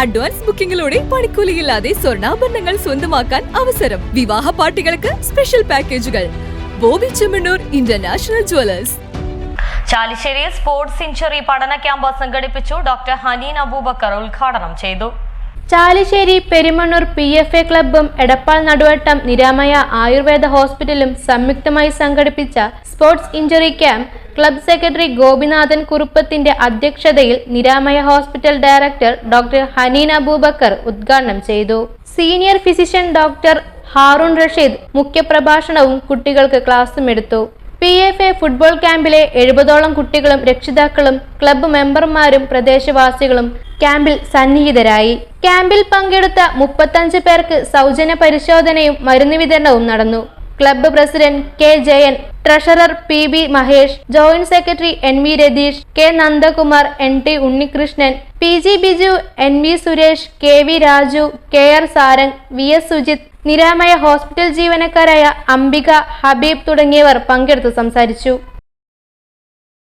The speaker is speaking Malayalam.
അഡ്വാൻസ് ബുക്കിംഗിലൂടെ പണിക്കൂലിയില്ലാതെ സ്വർണാഭരണങ്ങൾ സ്വന്തമാക്കാൻ അവസരം. വിവാഹ പാർട്ടികൾക്ക് സ്പെഷ്യൽ പാക്കേജുകൾ. ബോബി ചെമ്മണ്ണൂർ ഇന്റർനാഷണൽ ജുവലേഴ്സ് ചാലിശ്ശേരിയിൽ സ്പോർട്സ് ഇഞ്ചുറി പഠന ക്യാമ്പ് സംഘടിപ്പിച്ചു ഡോക്ടർ ഹനീൻ അബൂബക്കർ ഉദ്ഘാടനം ചെയ്തു. Chalissery Perumannur P F A ക്ലബും Edappal Naduvattam Niramaya Ayurveda ഹോസ്പിറ്റലും സംയുക്തമായി സംഘടിപ്പിച്ച sports injury camp club secretary Gopinathan കുറുപ്പത്തിന്റെ അധ്യക്ഷതയിൽ Niramaya hospital director doctor Haneen Abubakar ഉദ്ഘാടനം ചെയ്തു. Senior physician doctor Haroon Rasheed മുഖ്യപ്രഭാഷണവും കുട്ടികൾക്ക് ക്ലാസും എടുത്തു. പി എഫ് എ ഫുട്ബോൾ ക്യാമ്പിലെ എഴുപതോളം കുട്ടികളും രക്ഷിതാക്കളും ക്ലബ്ബ് മെമ്പർമാരും പ്രദേശവാസികളും ക്യാമ്പിൽ സന്നിഹിതരായി. ക്യാമ്പിൽ പങ്കെടുത്ത മുപ്പത്തഞ്ച് പേർക്ക് സൗജന്യ പരിശോധനയും മരുന്ന് വിതരണവും നടന്നു. Club president K Jayan treasurer P B Mahesh joint secretary N V Ratheesh K Nandakumar N T Unnikrishnan P G Biju N V Suresh K V Raju K R Sarang V S Sujith Niramaya hospital ജീവനക്കാരായ Ambika Habeeb തുടങ്ങിയവർ പങ്കെടുത്ത് സംസാരിച്ചു.